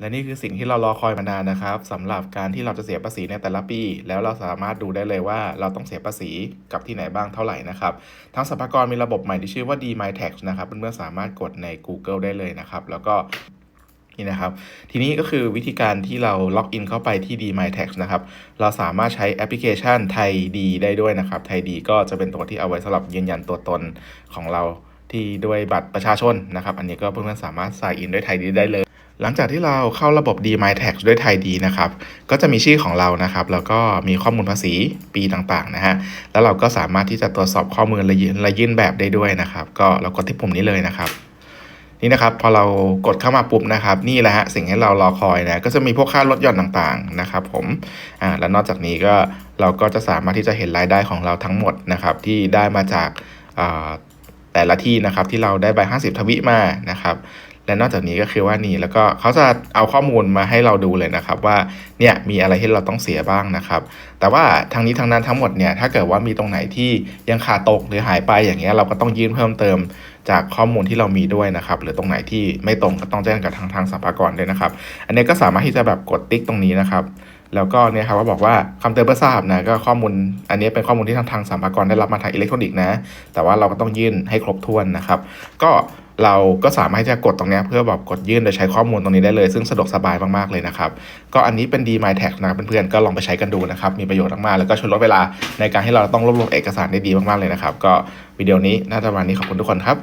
และนี่คือสิ่งที่เรารอคอยมานานนะครับสำหรับการที่เราจะเสียภาษีในแต่ละปี แล้วเราสามารถดูได้เลยว่าเราต้องเสียภาษีกับที่ไหนบ้างเท่าไหร่นะครับทั้งสรรพากรมีระบบใหม่ที่ชื่อว่า D-MyTax นะครับเพื่อนๆสามารถกดใน Google ได้เลยนะครับ แล้วก็นี่นะครับ ทีนี้ก็คือวิธีการที่เราล็อกอินเข้าไปที่ D-MyTax นะครับ เราสามารถใช้แอปพลิเคชันไทยดีได้ด้วยนะครับไทยดีก็จะเป็นตัวที่เอาไว้สำหรับยืนยันตัวตนของเราที่ด้วยบัตรประชาชนนะครับ อันนี้ก็เพื่อนๆสามารถใส่อินด้วยไทยดีได้เลย หลังจากที่เราเข้าระบบ D-MyTax ด้วยไทยดีนะครับ ก็จะมีชื่อของเรานะครับ แล้วก็มีข้อมูลภาษีปีต่างๆนะฮะ แล้วเราก็สามารถที่จะตรวจสอบข้อมูลและยื่นและยื่นแบบได้ด้วยนะครับ ก็เรากดที่ปุ่มนี้เลยนะครับ นี่นะครับ พอเรากดเข้ามาปุ๊บนะครับ นี่แหละฮะสิ่งที่เรารอคอยนะ ก็จะมีพวกค่าลดหย่อนต่างๆนะครับ ผม อ่า และนอกจากนี้ก็เราก็จะสามารถที่จะเห็นรายได้ของเราทั้งหมดนะครับ ที่ได้มาจากแต่ละที่นะครับที่เราได้ใบ50 ทวิมานะครับ และนอกจากนี้ก็คือว่านี่แล้วก็เขาจะเอาข้อมูลมาให้เราดูเลยนะครับ ว่าเนี่ยมีอะไรที่เราต้องเสียบ้างนะครับ แต่ว่าทางนี้ทางนั้นทั้งหมดเนี่ยถ้าเกิดว่ามีตรงไหนที่ยังขาดตกหรือหายไปอย่างเงี้ยเราก็ต้องยื่นเพิ่มเติมจากข้อมูลที่เรามีด้วยนะครับ หรือตรงไหนที่ไม่ตรงก็ต้องแจ้งกับทางทางสรรพากรด้วยนะครับ อันนี้ก็สามารถที่จะแบบกดติ๊กตรงนี้นะครับแล้วก็เนี่ยครับว่าบอกว่าคำเตือนเพื่อทราบนะก็ข้อมูลอันนี้เป็นข้อมูลที่ทางทางสรรพากรได้รับมาทางอิเล็กทรอนิกส์นะ แต่ว่าเราก็ต้องยื่นให้ครบถ้วนนะครับ ก็ เราก็สามารถที่จะกดตรงนี้เพื่อแบบกดยื่นโดยใช้ข้อมูลตรงนี้ได้เลย ซึ่งสะดวกสบายมากๆเลยนะครับก็อันนี้เป็น D My t a g นะเพื่อนๆก็ลองไปใช้กันดูนะครับมีประโยชน์มากๆแล้วก็ช่วยลดเวลาในการที่เราต้องรวบรวมเอกสารได้ดีมากๆเลยนะครับก็วิดีโอนี้น่าจะประมาณนี้ขอบคุณทุกคนครับ